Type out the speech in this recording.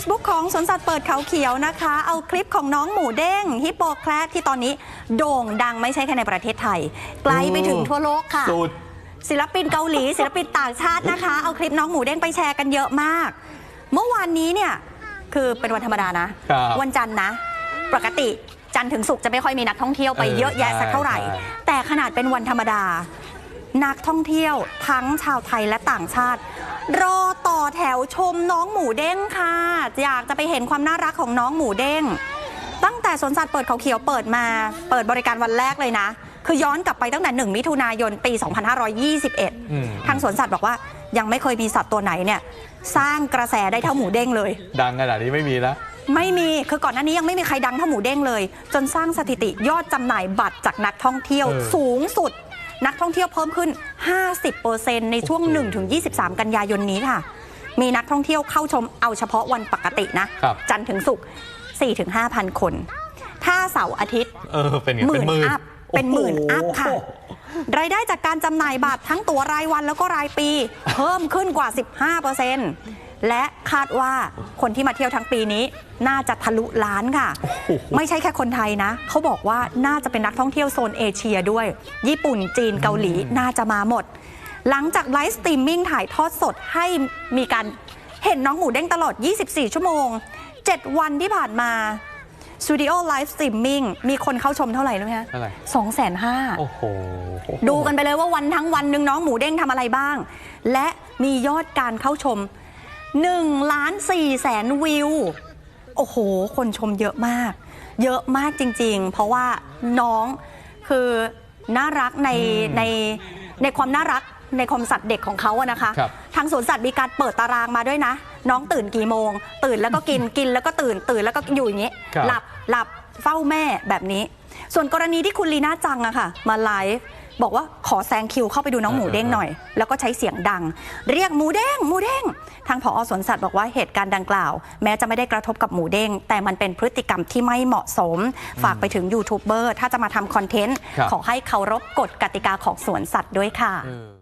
Facebook ของสวนสัตว์เปิดเขาเขียวนะคะ เอาคลิปของน้องหมูเด้งฮิปโปแครดที่ตอนนี้โด่งดังไม่ใช่แค่ในประเทศไทย ไกลไปถึงทั่วโลกค่ะ สุด ศิลปินเกาหลีศิลปินต่างชาตินะคะ เอาคลิปน้องหมูเด้งไปแชร์กันเยอะมาก เมื่อวานนี้เนี่ยคือเป็นวันธรรมดานะ ครับ วันจันทร์นะ ปกติจันทร์ถึงศุกร์จะไม่ค่อยมีนักท่องเที่ยวไปเออเยอะแยะสักเท่าไหร่ใช่ใช่แต่ขนาดเป็นวันธรรมดา นักท่องเที่ยวทั้งชาวไทยและต่างชาติ รอต่อ แถวชมน้องหมูเด้งค่ะ อยากจะไปเห็นความน่ารักของน้องหมูเด้ง ตั้งแต่สวนสัตว์เปิดเขาเขียวเปิดมา เปิดบริการวันแรกเลยนะ คือย้อนกลับไปตั้งแต่ 1 มิถุนายนปี อืม 2521 ทางสวนสัตว์บอกว่ายังไม่เคยมีสัตว์ตัวไหนเนี่ย สร้างกระแสได้เท่าหมูเด้งเลย ดังขนาดนี้ไม่มีแล้ว ไม่มี คือก่อนหน้านี้ยังไม่มีใครดังเท่าหมูเด้งเลย จนสร้างสถิติยอดจำหน่ายบัตรจากนักท่องเที่ยวเออ สูงสุด นักท่องเที่ยวเพิ่มขึ้น 50%ในช่วงโอ้โห1-23 กันยายนนี้ค่ะ มีนักท่องเที่ยวเข้าชมเอาเฉพาะวันปกตินะครับจันทร์ถึงศุกร์4-5,000 คน ถ้าเสาร์อาทิตย์เออเป็นไงหเป็มื่นนหมื่นอัพเป็นหมื่นอัพค่ะโอ้โหรายได้จากการจำหน่ายบัตรทั้งตั๋วรายวันแล้วก็รายปี เพิ่มขึ้นกว่า 15% และคาดว่าคนที่มาเที่ยวทั้งปีนี้ น่าจะทะลุล้านค่ะโอ้โหไม่ใช่แค่คนไทยนะ เขาบอกว่าน่าจะเป็นนักท่องเที่ยวโซนเอเชียด้วย ญี่ปุ่นจีนเกาหลีน่าจะมาหมด หลังจากไลฟ์สตรีมมิ่งถ่ายทอดสดให้มีการเห็นน้องหมูเด้งตลอด 24 ชั่วโมง 7 วันที่ผ่านมาสตูดิโอไลฟ์สตรีมมิ่งมีคนเข้าชมเท่าไหร่รู้ไหมคะเท่าไหร่สองแสนห้าโอ้โห ดูกันไปเลยว่าวันทั้งวันหนึ่งน้องหมูเด้งทำอะไรบ้าง และมียอดการเข้าชม 1ล้าน4แสนวิว โอ้โห คนชมเยอะมาก เยอะมากจริง ๆ เพราะว่าน้องคือน่ารักในอืมในในความน่ารักในความสัตว์เด็กของเขาอะนะคะ ครับทางสวนสัตว์มีการเปิดตารางมาด้วยนะ น้องตื่นกี่โมง ตื่นแล้วก็กิน กินแล้วก็ตื่น ตื่นแล้วก็อยู่อย่างนี้ ครับ หลับ หลับ เฝ้าแม่แบบนี้ ส่วนกรณีที่คุณลีน่าจังอะค่ะ มาไลฟ์ บอกว่าขอแซงคิวเข้าไปดูน้องหมูเด้งหน่อย แล้วก็ใช้เสียงดัง เรียกหมูเด้งหมูเด้ง ทางผอสวนสัตว์บอกว่าเหตุการณ์ดังกล่าว แม้จะไม่ได้กระทบกับหมูเด้ง แต่มันเป็นพฤติกรรมที่ไม่เหมาะสม ฝากไปถึงยูทูบเบอร์ถ้าจะมาทำคอนเทนต์ครับขอให้เคารพกฎกติกาของสวนสัตว์ด้วยค่ะเออ